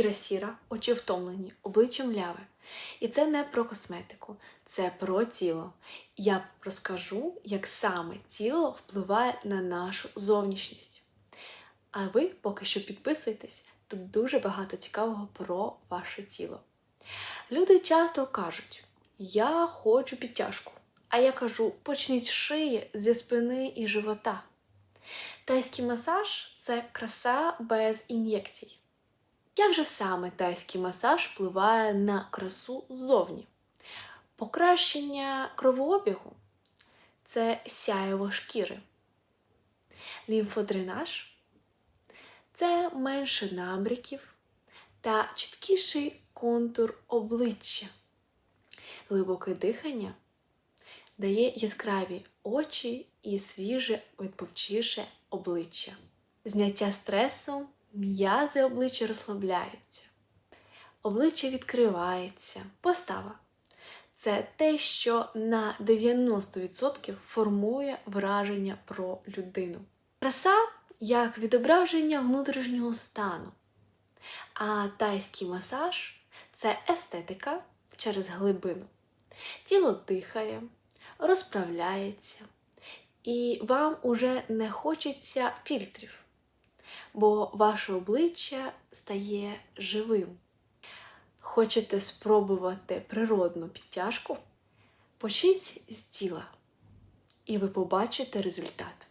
шкіра сіра, очі втомлені, обличчя мляве. І це не про косметику, це про тіло. Я розкажу, як саме тіло впливає на нашу зовнішність. А ви поки що підписуйтесь, тут дуже багато цікавого про ваше тіло. Люди часто кажуть: Я хочу підтяжку. А я кажу, почніть шиї, зі спини і живота. Тайський масаж це краса без ін'єкцій. Як же саме тайський масаж впливає на красу ззовні? Покращення кровообігу це сяєво шкіри. Лімфодренаж це менше набряків та чіткіший контур обличчя. Глибоке дихання дає яскраві очі і свіже, відповчіше обличчя. Зняття стресу, м'язи обличчя розслабляються, обличчя відкривається. Постава це те, що на 90% формує враження про людину. Краса як відображення внутрішнього стану. А тайський масаж це естетика через глибину. Тіло дихає, розправляється, і вам уже не хочеться фільтрів, бо ваше обличчя стає живим. Хочете спробувати природну підтяжку? Почніть з тіла, і ви побачите результат.